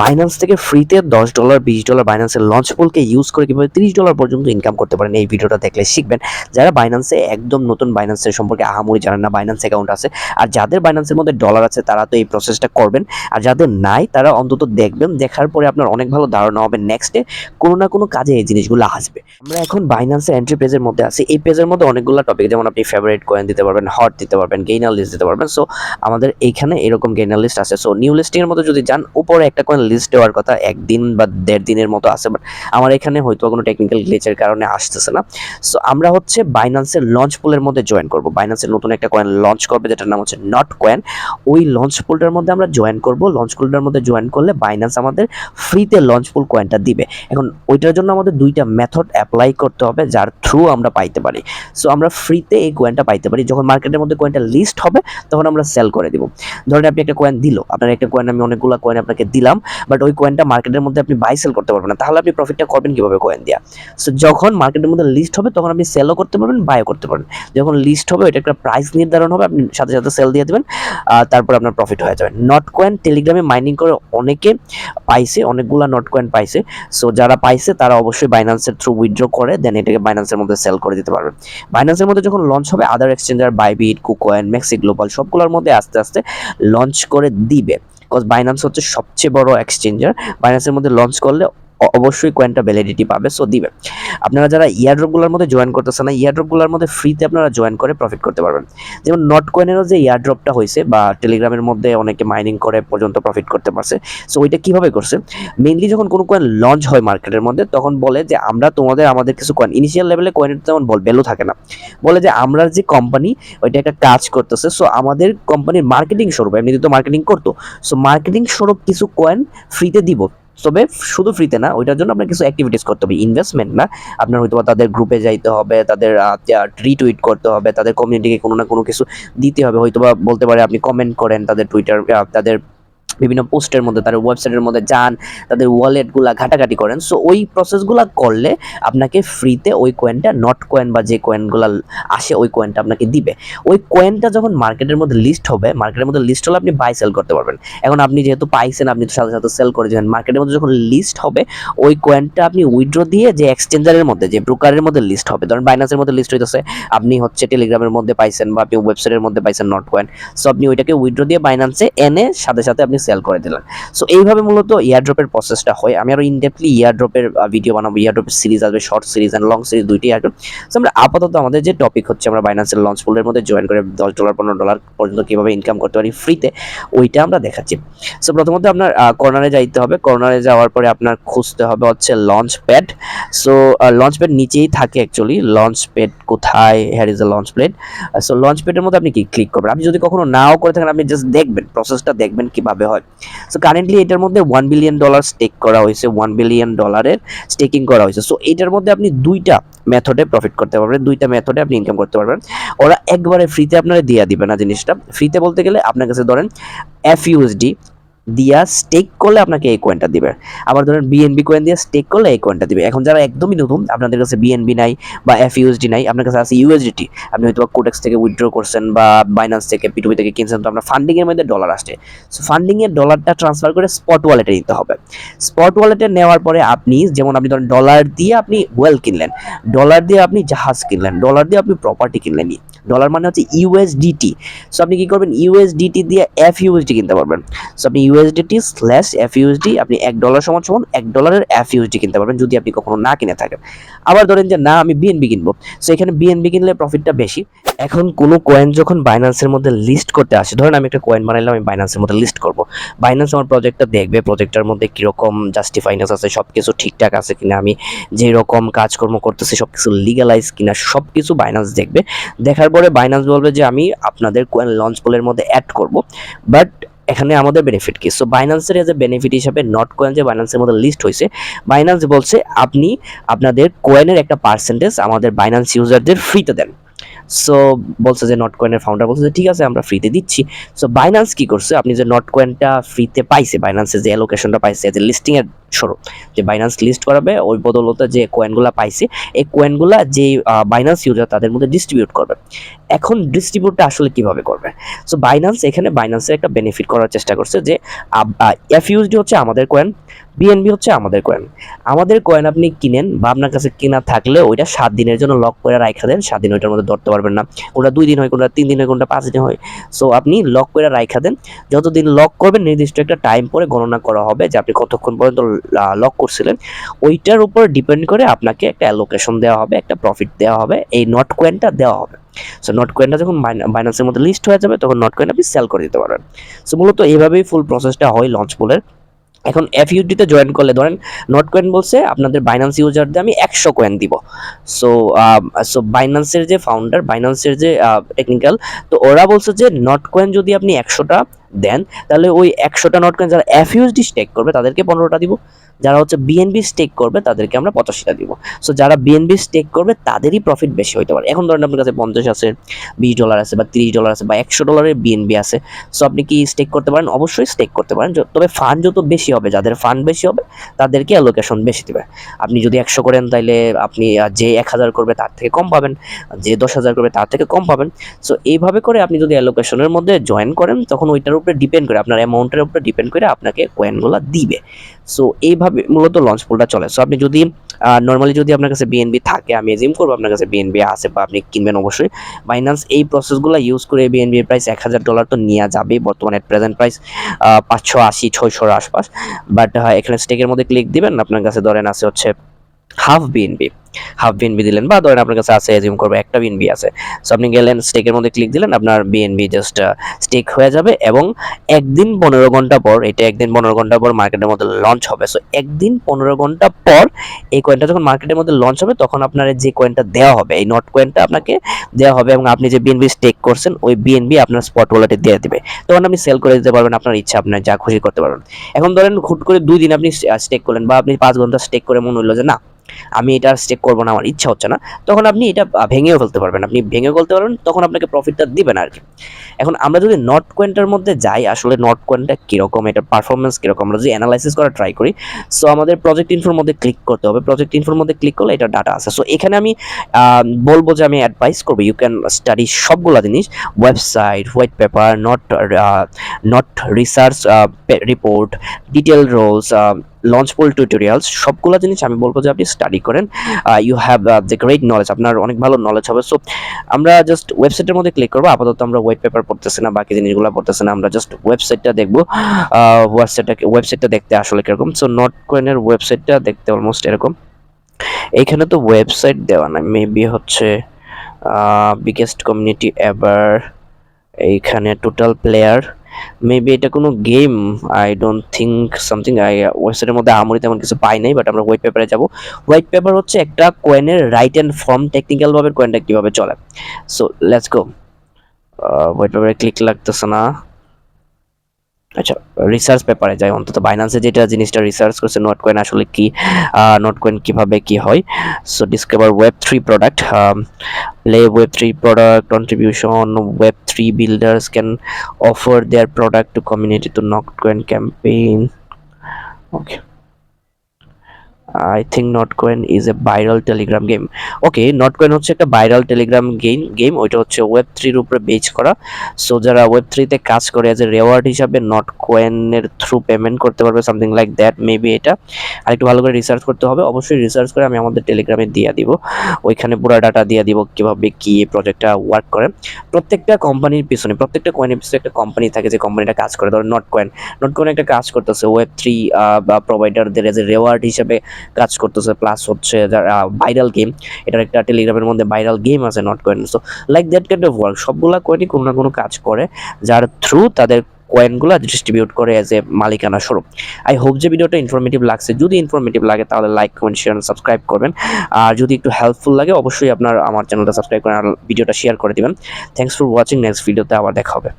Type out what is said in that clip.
Binance থেকে ফ্রিতে দশ ডলার বিশ ডলার বাইন্যান্সের লঞ্চ পুলকে ইউজ করে কীভাবে তিরিশ ডলার পর্যন্ত ইনকাম করতে পারেন এই ভিডিওটা দেখলে শিখবেন। যারা বাইন্যান্সে একদম নতুন বাইন্যান্সের সম্পর্কে আহামরি জানেন না বাইন্যান্স অ্যাকাউন্ট আছে। আর যাদের বাইন্যান্সের মধ্যে ডলার আছে, তারা তো এই প্রসেসটা করবেন। আর যাদের নাই, তারা অন্তত দেখবেন, দেখার পরে আপনার অনেক ভালো ধারণা হবে। নেক্সটে কোনো না কোনো কাজে এই জিনিসগুলো আসবে। আমরা এখন বাইন্যান্সের এন্ট্রি পেজের মধ্যে আছি। এই পেজের মধ্যে অনেকগুলো টপিক যেমন আপনি ফেভারিট কয়েন দিতে পারবেন হট দিতে পারবেন গেইনার লিস্ট দিতে পারবেন। সো আমাদের এইখানে এরকম গেইনার লিস্ট আছে। সো নিউ লিস্টিং এর মধ্যে যদি যান, উপরে একটা কয়েন লিস্ট দেওয়ার কথা একদিন বা দেড় দিনের মতো আছে বাট আমার এখানে হয়তো কোনো টেকনিক্যাল গ্লিচের কারণে আসতেছে না। সো আমরা হচ্ছে বাইন্যান্সের লঞ্চ পুলের মধ্যে জয়েন করব। বাইন্যান্সের নতুন একটা কয়েন লঞ্চ করবে, যেটার নাম হচ্ছে নট কয়েন ওই লঞ্চ পুলটার মধ্যে আমরা জয়েন করব। লঞ্চ পুলটার মধ্যে জয়েন করলে বাইন্যান্স আমাদের ফ্রিতে লঞ্চ পুল কয়েনটা দিবে। এখন ওইটার জন্য আমাদের দুইটা মেথড অ্যাপ্লাই করতে হবে, যার থ্রু আমরা পাইতে পারি। সো আমরা ফ্রিতে এই কয়েনটা পাইতে পারি। যখন মার্কেটের মধ্যে কয়েনটা লিস্ট হবে, তখন আমরা সেল করে দিব। ধরেন আপনি একটা কয়েন দিল। আপনার একটা কয়েন আমি অনেকগুলো কয়েন আপনাকে দিলাম। বাট ওই কয়েনটা মার্কেটের মধ্যে আপনি বাই সেল করতে পারবেন না। তাহলে আপনি প্রফিটটা করবেন কীভাবে কয়েন দিয়া? সো যখন মার্কেটের মধ্যে লিস্ট হবে, তখন আপনি সেলও করতে পারবেন বাইও করতে পারবেন। যখন লিস্ট হবে এটা একটা প্রাইস নির্ধারণ হবে, আপনি সাথে সাথে সেল দিয়ে দেবেন তারপর আপনার প্রফিট হয়ে যাবে। নট কয়েন টেলিগ্রামে মাইনিং করে অনেকে পাইছে, অনেকগুলা নট কয়েন পাইছে। সো যারা পাইছে, তারা অবশ্যই বাইন্যান্সের থ্রু উইথড্র করে দেন এটাকে বাইন্যান্সের মধ্যে সেল করে দিতে পারবেন। বাইন্যান্সের মধ্যে যখন লঞ্চ হবে other exchanger Bybit KuCoin MEXC global সবগুলোর মধ্যে আস্তে আস্তে লঞ্চ করে দিবে। বিকজ বাইন্যান্স হচ্ছে সবচেয়ে বড় এক্সচেঞ্জার বাইনান্সের মধ্যে লঞ্চ করলে অবশ্যই কয়েনটা ভ্যালিডিটি পাবে সো দিবে। আপনারা যারা ইয়ারড্রপগুলোর মধ্যে জয়েন করতেছেন না ইয়ারড্রপগুলোর মধ্যে ফ্রিতে আপনারা জয়েন করে প্রফিট করতে পারবেন। যেমন নট কয়েনেরও যে ইয়ারড্রপটা হয়েছে, বা টেলিগ্রামের মধ্যে অনেকে মাইনিং করে পর্যন্ত প্রফিট করতে পারছে সো ওইটা কীভাবে করছে? মেইনলি যখন কোনো কয়েন লঞ্চ হয় মার্কেটের মধ্যে, তখন বলে যে, আমরা তোমাদের, আমাদের কিছু কয়েন ইনিশিয়াল লেভেলে কয়েনের তেমন বল ভ্যালু থাকে না। বলে যে, আমরা যে কোম্পানি ওইটা একটা কাজ করতেছে সো আমাদের কোম্পানির মার্কেটিং স্বরূপ, এমনিতে তো মার্কেটিং করতো সো মার্কেটিং স্বরূপ কিছু কয়েন ফ্রিতে দিব। তবে শুধু ফ্রিতে না, ওইটার জন্য আপনার কিছু অ্যাক্টিভিটিস করতে হবে ইনভেস্টমেন্ট না। আপনার হয়তো তাদের গ্রুপে যাইতে হবে, তাদের রিটুইট করতে হবে, তাদের কমিউনিটিকে কোনো না কোনো কিছু দিতে হবে। হয়তো বা বলতে পারে আপনি কমেন্ট করেন তাদের টুইটার তাদের বিভিন্ন পোস্টের মধ্যে, তাদের ওয়েবসাইটের মধ্যে যান, তাদের ওয়ালেটগুলা ঘাটাঘাটি করেন। সো ওই প্রসেসগুলো করলে আপনাকে ফ্রিতে ওই কয়েনটা নট কয়েন বা যে কয়েনগুলো আসে, ওই কয়েনটা আপনাকে দিবে। ওই কয়েনটা যখন মার্কেটের মধ্যে লিস্ট হবে মার্কেটের মধ্যে লিস্ট হলে আপনি বাই সেল করতে পারবেন। এখন আপনি যেহেতু পাইছেন, আপনি সাথে সাথে সেল করে যাবেন মার্কেটের মধ্যে যখন লিস্ট হবে, ওই কয়েনটা আপনি উইথড্র দিয়ে যে এক্সচেঞ্জারের মধ্যে, যে ব্রোকারের মধ্যে লিস্ট হবে, ধরেন বাইনান্সের মধ্যে লিস্ট হইতেছে, আপনি হচ্ছে টেলিগ্রামের মধ্যে পাইছেন বা আপনি ওয়েবসাইটের মধ্যে পাইছেন নট কয়েন সো আপনি ওইটাকে উইড্রো দিয়ে বাইনান্সে এনে সাথে সাথে আপনি সেল করে দিলেন সো এইভাবে মূলত ইয়ারড্রপের প্রসেসটা হয়। আমি আরও ইনডেপলি ইয়ারড্রপের ভিডিও বানাবো। ইয়ারড্রপের সিরিজ আসবে short series and long series দুইটি ইয়ারড্রপ সো আমরা আপাতত আমাদের যে টপিক হচ্ছে আমরা বাইন্যান্সের লঞ্চ পুলের মধ্যে জয়েন করে দশ ডলার পনেরো ডলার পর্যন্ত কীভাবে ইনকাম করতে পারি ফ্রিতে ওইটা আমরা দেখাচ্ছি। সো প্রথমত আপনার কর্নারে যাইতে হবে। কর্নারে যাওয়ার পরে আপনার খুঁজতে হবে হচ্ছে launch pad so launch pad নিচেই থাকে অ্যাকচুয়ালি লঞ্চ প্যাড কোথায়? Here is a launch pad so launch প্যাডের মধ্যে আপনি কি ক্লিক করবেন? আপনি যদি কখনো নাও করে থাকেন, আপনি জাস্ট দেখবেন প্রসেসটা দেখবেন কীভাবে হয়। সো কারেন্টলি এটার মধ্যে ওয়ান বিলিয়ন ডলার স্টেক করা হয়েছে ওয়ান বিলিয়ন ডলারের স্টেকিং করা হয়েছে। সো এটার মধ্যে আপনি দুইটা মেথডে প্রফিট করতে পারবেন, দুইটা মেথডে আপনি ইনকাম করতে পারবেন। ওরা একবারে ফ্রিতে আপনারা দিয়ে দিবে না জিনিসটা। ফ্রিতে বলতে গেলে আপনার কাছে ধরেন এফ ইউএসডি দিয়া স্টেক করলে আপনাকে এই কয়েনটা দিবে। আবার ধরেন বিএনবি কয়েন দিয়ে স্টেক করলে এই কয়েনটা দিবে। এখন যারা একদমই নতুন, আপনাদের কাছে বিএনবি নাই বা এফ ইউএসডি নাই, আপনার কাছে আছে ইউএসডিটি আপনি হয়তো কোটেক্স থেকে উইথড্র করছেন বা বাইন্যান্স থেকে পিটুপি থেকে কিনছেন, তো আপনার ফান্ডিং এর মধ্যে ডলার আসছে। সো ফান্ডিং এর ডলারটা ট্রান্সফার করে স্পট ওয়ালেটে নিতে হবে। স্পট ওয়ালেটে নেওয়ার পরে আপনি, যেমন আপনি ধরেন ডলার দিয়ে আপনি ওয়েল কিনলেন ডলার দিয়ে আপনি জাহাজ কিনলেন ডলার দিয়ে আপনি প্রপার্টি কিনলেন ডলার মানে হচ্ছে ইউএসডিটি সো আপনি কি করবেন? ইউএসডিটি দিয়ে এফ ইউএসডি কিনতে পারবেন। সো আপনি ইউএসডিটি স্ল্যাশ এফ ইউএসডি আপনি এক ডলার সমান সমান এক ডলারের এফ ইউএসডি কিনতে পারবেন, যদি আপনি কখনো না কিনে থাকেন। আবার ধরেন যে, না, আমি বিএনবি কিনবো। সো এখানে বিএনবি কিনলে প্রফিটটা বেশি। এখন কোনো কয়েন যখন বাইন্যান্সের মধ্যে লিস্ট করতে আসে, ধরেন আমি একটা কয়েন বানাইলাম, আমি বাইন্যান্সের মধ্যে লিস্ট করব। বাইন্যান্স আমার প্রজেক্টটা দেখবে প্রজেক্টটার মধ্যে কীরকম জাস্টিফাইনেস আছে সব কিছু ঠিকঠাক আছে কিনা, আমি যে রকম কাজকর্ম করতেছি সব কিছু লিগালাইজ কিনা সব কিছু বাইন্যান্স দেখবে। দেখার পরে বাইন্যান্স বলবে যে, আমি আপনাদের কয়েন লঞ্চ পোলের মধ্যে অ্যাড করব। বাট এখানে আমাদের বেনিফিট কি? সো বাইন্যান্সের এজ এ বেনিফিট হিসাবে নট কয়েন যে বাইন্যান্সের মধ্যে লিস্ট হয়েছে বাইন্যান্স বলছে আপনি আপনাদের কয়েনের একটা পার্সেন্টেজ আমাদের বাইন্যান্স ইউজারদের ফ্রিতে দেন। সো বলছে যে নট কয়েনের ফাউন্ডার বলছে যে ঠিক আছে, আমরা ফ্রিতে দিচ্ছি। সো বাইন্যান্স কি করছে? আপনি যে নট কয়েনটা ফ্রিতে পাইছে বাইন্যান্সের যে অ্যালোকেশনটা পাইছে, যে লিস্টিংয়ের স্বরূপ যে বাইন্যান্স লিস্ট করাবে, ওই বদলতে যে কয়েনগুলো পাইছে, এই কয়েনগুলো যে বাইন্যান্স ইউজার তাদের মধ্যে ডিস্ট্রিবিউট করবে। এখন ডিস্ট্রিবিউটটা আসলে কীভাবে করবে? সো বাইন্যান্স এখানে বাইন্যান্সের একটা বেনিফিট করার চেষ্টা করছে যে এফইউএসডি হচ্ছে আমাদের কয়েন বিএনবি হচ্ছে আমাদের কয়েন আমাদের কয়েন আপনি কিনেন বা আপনার কাছে কেনা থাকলে ওইটা সাত দিনের জন্য লক করে রাখা দেন, সাত দিন ওইটার মধ্যে ধরতে পারবেন না। কোনটা দুই দিন হয়, কোনটা তিন দিন হয়, কোনটা পাঁচ দিন হয়। সো আপনি লক করে রাখা দেন। যতদিন লক করবেন, নির্দিষ্ট একটা টাইম পরে গণনা করা হবে যে আপনি কতক্ষণ পর্যন্ত লক করছিলেন, ওইটার উপর ডিপেন্ড করে আপনাকে একটা অ্যালোকেশন দেওয়া হবে, একটা প্রফিট দেওয়া হবে, এই নট কয়েনটা দেওয়া হবে। সো নট কয়েনটা যখন বাইন্যান্সের মধ্যে লিস্ট হয়ে যাবে, তখন নট কয়েন আপনি সেল করে দিতে পারবেন সো মূলত এইভাবেই ফুল প্রসেসটা হয় লঞ্চ পুলের এখন এফ এফইউডিতে জয়েন করলে, ধরেন নট কয়েন বলছে, আপনাদের বাইন্যান্স ইউজারদের আমি একশো কয়েন দিব। সো সো বাইন্যান্সের যে ফাউন্ডার বাইন্যান্সের যে টেকনিক্যাল তো ওরা বলছে যে নট কয়েন যদি আপনি একশোটা দেন তাহলে ওই একশোটা নট কয়েন যারা অ্যাফিউজডি স্টেক করবে তাদেরকে পনেরোটা দিব। যারা হচ্ছে বিএনবি স্টেক করবে, তাদেরকে আমরা পঁচাশিটা দিব। সো যারা বিএনবি স্টেক করবে, তাদেরই প্রফিট বেশি হতে পারে। এখন ধরেন আপনার কাছে পঞ্চাশ আছে, বিশ ডলার আছে বা তিরিশ ডলার আছে বা একশো ডলারের বিএনবি আছে। সো আপনি কি স্টেক করতে পারেন? অবশ্যই স্টেক করতে পারেন। তবে ফান্ড যত বেশি হবে, যাদের ফান্ড বেশি হবে, তাদেরকে অ্যালোকেশন বেশি দেবে। আপনি যদি একশো করেন, তাইলে আপনি যে এক হাজার করবে, তার থেকে কম পাবেন। যে দশ হাজার করবে, তার থেকে কম পাবেন। সো এইভাবে করে আপনি যদি অ্যালোকেশনের মধ্যে জয়েন করেন, তখন ওইটার উপরে ডিপেন্ড করে, আপনার অ্যামাউন্টের উপরে ডিপেন্ড করে আপনাকে কয়েনগুলো দিবে। সো এইভাবে মূলত লঞ্চ পুলটা চলে। সো আপনি যদি নর্মালি যদি আপনার কাছে বিএনবি থাকে, আমি এজিম করব আপনার কাছে বিএনবি আছে বা আপনি কিনবেন অবশ্যই। বাইন্যান্স এই প্রসেসগুলো ইউজ করে বিএনবি প্রাইস এক হাজার ডলার তো নেওয়া যাবে বর্তমানে প্রেজেন্ট প্রাইস পাঁচশো আশি, ছয়শোর আশপাশ। বাট এখানে স্টেকের মধ্যে ক্লিক দিবেন, আপনার কাছে ধরেন আছে হচ্ছে হাফ বিএনবি হাফ বিএনবি দিলেন বা ধরেন আপনার কাছে আছে এজিউম করব, একটা বিএনবি আছে। সো আপনি গেলেন স্টেকের মধ্যে ক্লিক দিলেন, আপনার বিএনবি জাস্ট স্টেক হয়ে যাবে এবং একদিন পনেরো ঘণ্টা পর, এটা একদিন পনেরো ঘণ্টা পর মার্কেটের মধ্যে লঞ্চ হবে। সো একদিন পনেরো ঘণ্টা পর এই কয়েনটা যখন মার্কেটের মধ্যে লঞ্চ হবে, তখন আপনার যে কয়েনটা দেওয়া হবে, এই নট কয়েনটা আপনাকে দেওয়া হবে এবং আপনি যে বিএনবি স্টেক করছেন, ওই বিএনবি আপনার স্পট ওয়ালেটে দিয়ে দিবে। তখন আপনি সেল করে দিতে পারবেন, আপনার ইচ্ছা, আপনার যা খুশি করতে পারবেন। এখন ধরেন হুট করে দুই দিন আপনি স্টেক করলেন বা আপনি পাঁচ ঘণ্টা স্টেক করে মনে হলো যে না আমি এটা স্টেক করব না, আমার ইচ্ছা হচ্ছে না। তখন আপনি এটা ভেঙেও ফেলতে পারবেন। আপনি ভেঙে ফেলতে পারবেন, তখন আপনাকে প্রফিটটা দিবেন আর কি এখন আমরা যদি নট কয়েনটার মধ্যে যাই, আসলে নট কয়েনটা কীরকম এটার পারফরমেন্স কীরকম, আমরা যদি অ্যানালাইসিস করা ট্রাই করি সো আমাদের প্রজেক্ট ইনফোর মধ্যে ক্লিক করতে হবে। প্রজেক্ট ইনফোর মধ্যে ক্লিক করলে এটা ডাটা আছে। সো এখানে আমি বলব যে আমি অ্যাডভাইস করব ইউ ক্যান স্টাডি সবগুলা জিনিস website white paper not not research report detail rules launch pool tutorials সবগুলো জিনিস আমি বলব যে আপনি স্টাডি করেন you have the great knowledge আপনার অনেক ভালো নলেজ হবে। সো আমরা জাস্ট ওয়েবসাইটের মধ্যে ক্লিক করব, আপাতত আমরা হোয়াইট পেপার পড়তেছি না, বাকি জিনিসগুলো পড়তেছি না, আমরা জাস্ট ওয়েবসাইটটা দেখব ওয়েবসাইটটা ওয়েবসাইটটা দেখতে আসলে কীরকম। সো নট কয়েনের ওয়েবসাইটটা দেখতে অলমোস্ট এরকম। এইখানে তো ওয়েবসাইট দেওয়া না মেবি হচ্ছে বিগেস্ট কমিউনিটি এভার এইখানে টোটাল প্লেয়ার মেবি এটা কোনো game I don't think something I ওয়েবসাইটের মধ্যে আমরি তেমন কিছু পাই নাই বাট আমরা হোয়াইট পেপারে যাব। হোয়াইট পেপার হচ্ছে একটা কয়েনের রাইট অ্যান্ড ফর্ম টেকনিক্যালভাবে কয়েনটা কীভাবে চলে। সো লেটস গো হোয়াইট পেপারে ক্লিক লাগতেছে না। আচ্ছা রিসার্চ পেপারে যাই, অন্তত বাইন্যান্সে যেটা জিনিসটা রিসার্চ করছে নোট কয়েন আসলে কি নোট কয়েন কীভাবে কী হয়? So discover web three product play web three product contribution web three builders can offer their product to community to Notcoin campaign okay okay think not Notcoin is a viral Telegram game okay Notcoin হচ্ছে একটা viral Telegram game game ওইটা হচ্ছে web থ্রির উপরে বেচ করা। So যারা web থ্রিতে কাজ করে অ্যাজ এ রেওয়ার্ড হিসাবে নটকয়েনের থ্রু পেমেন্ট করতে পারবে সামথিং লাইক দ্যাট মেবি এটা। আর একটু ভালো করে রিসার্চ করতে হবে। অবশ্যই রিসার্চ করে আমি আমাদের টেলিগ্রামে দিয়ে দিব। ওইখানে পুরো ডাটা দিয়ে দিব কীভাবে কী এই প্রজেক্টটা ওয়ার্ক করে। প্রত্যেকটা কোম্পানির পিছনে, প্রত্যেকটা কয়েনের পিছনে একটা কোম্পানি থাকে যে কোম্পানিটা কাজ করে। ধরো নট কয়েন নট কয়েন একটা কাজ করতেছে ওয়েব থ্রি বা প্রোভাইডারদের এজ এ রেওয়ার্ড হিসাবে কাজ করতেছে প্লাস হচ্ছে যারা ভাইরাল গেম এটার একটা টেলিগ্রামের মধ্যে ভাইরাল গেম আছে Notcoin so like that kind of work সবগুলা কয়েনই কোনো না কোনো কাজ করে, যার থ্রু তাদের কয়েনগুলো ডিস্ট্রিবিউট করে অ্যাজ এ মালিকানা স্বরূপ। আই হোপ যে ভিডিওটা ইনফরমেটিভ লাগছে। যদি ইনফরমেটিভ লাগে, তাহলে লাইক কমেন্ট শেয়ার সাবস্ক্রাইব করবেন। আর যদি একটু হেল্পফুল লাগে, অবশ্যই আপনার আমার চ্যানেলটা সাবস্ক্রাইব করেন আর ভিডিওটা শেয়ার করে দিবেন। থ্যাংকস ফর ওয়াচিং নেক্সট ভিডিওতে আবার দেখা হবে।